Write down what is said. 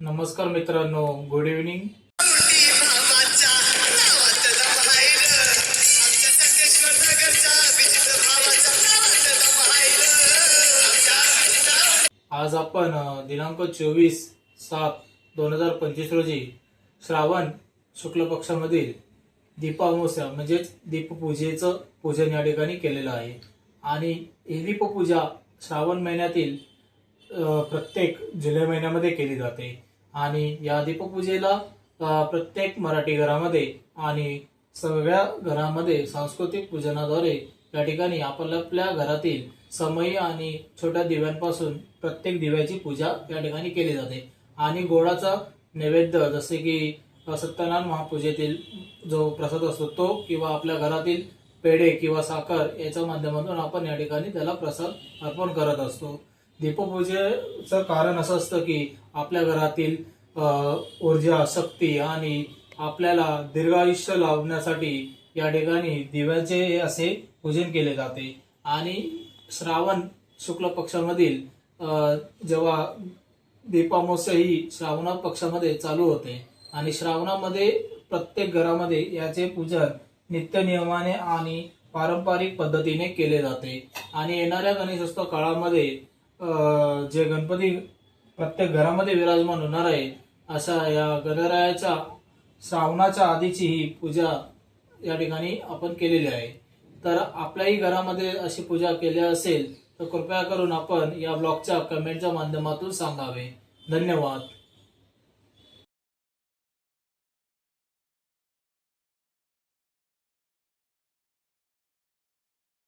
नमस्कार मित्रांनो good evening आज आपण दिनांक चोवीस सात दोन हजार पंचवीस रोजी श्रावण शुक्ल पक्षामधील दीपामोस्या म्हणजेच दीपपूजेचं पूजन या ठिकाणी केलेलं आहे. आणि ही दीपपूजा श्रावण महिन्यातील प्रत्येक जुलै महिन्यामध्ये केली जाते. आणि या दीपपूजेला प्रत्येक मराठी घरामध्ये आणि सगळ्या घरामध्ये सांस्कृतिक पूजनाद्वारे या ठिकाणी आपल्या आपल्या घरातील समयी आणि छोट्या दिव्यांपासून प्रत्येक दिव्याची पूजा या ठिकाणी केली जाते. आणि गोडाचा नैवेद्य जसे की सत्यनारायण महापूजेतील जो प्रसाद असतो तो किंवा आपल्या घरातील पेढे किंवा साखर याच्या माध्यमातून आपण या ठिकाणी त्याला प्रसाद अर्पण करत असतो. दीपपूजेचं कारण असं असतं की आपल्या घरातील ऊर्जा शक्ती आणि आपल्याला दीर्घायुष्य लावण्यासाठी या ठिकाणी दिव्याचे असे पूजन केले जाते. आणि श्रावण शुक्ल पक्षामधील जेव्हा दीपामोत्सव ही श्रावणा पक्षामध्ये चालू होते आणि श्रावणामध्ये प्रत्येक घरामध्ये याचे पूजन नित्य नियमाने आणि पारंपरिक पद्धतीने केले जाते. आणि येणाऱ्या गणेशोत्सव काळामध्ये जे गणपती प्रत्येक घरामध्ये विराजमान होणार आहे अशा या गणरायाच्या श्रावणाच्या आधीची ही पूजा या ठिकाणी आपण केलेली आहे. तर आपल्याही घरामध्ये अशी पूजा केली असेल तर कृपया करून आपण या ब्लॉगच्या कमेंटच्या माध्यमातून सांगावे. धन्यवाद.